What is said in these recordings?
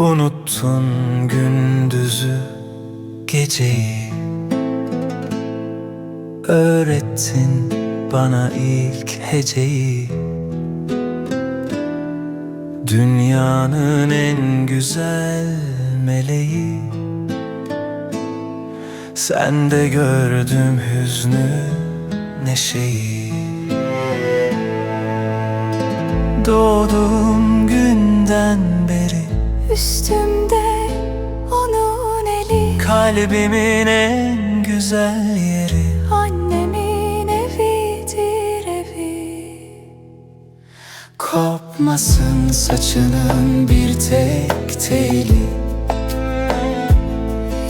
Unuttun gündüzü geceyi. Öğrettin bana ilk heceyi. Dünyanın en güzel meleği. Sende gördüm hüznü neşeyi. Beri Üstümde onun eli. Kalbimin en güzel yeri. Annemin evidir evi. Kopmasın saçının bir tek teli.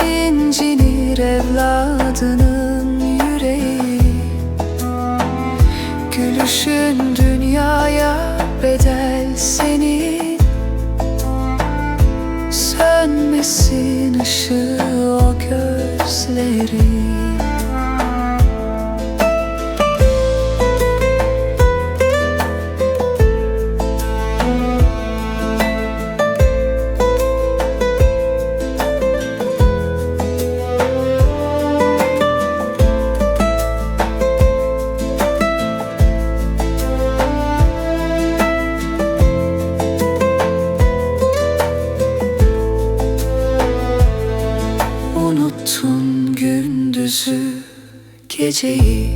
İncinir evladının yüreği. Gülüşün dünyaya bedel senin Sönmesin ışığı o gözlerin gündüzü geceyi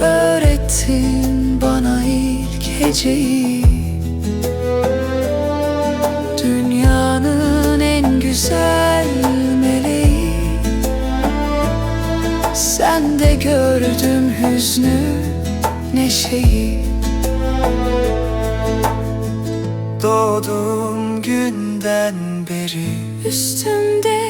Öğrettin bana ilk heceyi. Dünyanın en güzel meleği. Sende gördüm hüznü neşeyi. Doğduğum günden beri Üstümde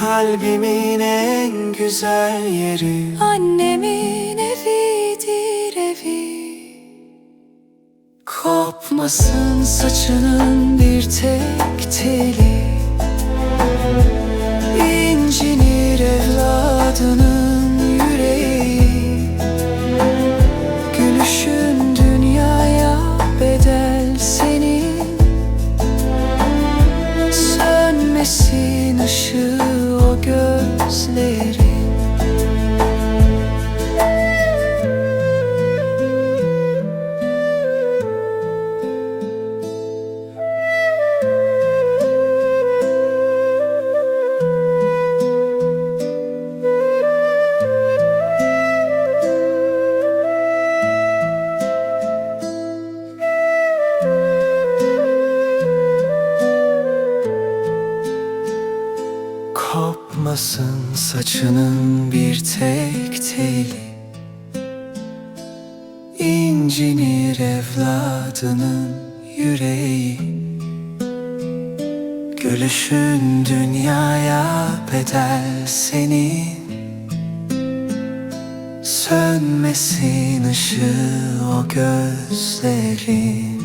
Kalbimin en güzel yeri. Annemin evidir evi. Kopmasın saçının bir Kopmasın saçının bir tek teli. İncinir evladının yüreği. Gülüşün dünyaya bedel senin. Sönmesin ışığı o gözlerin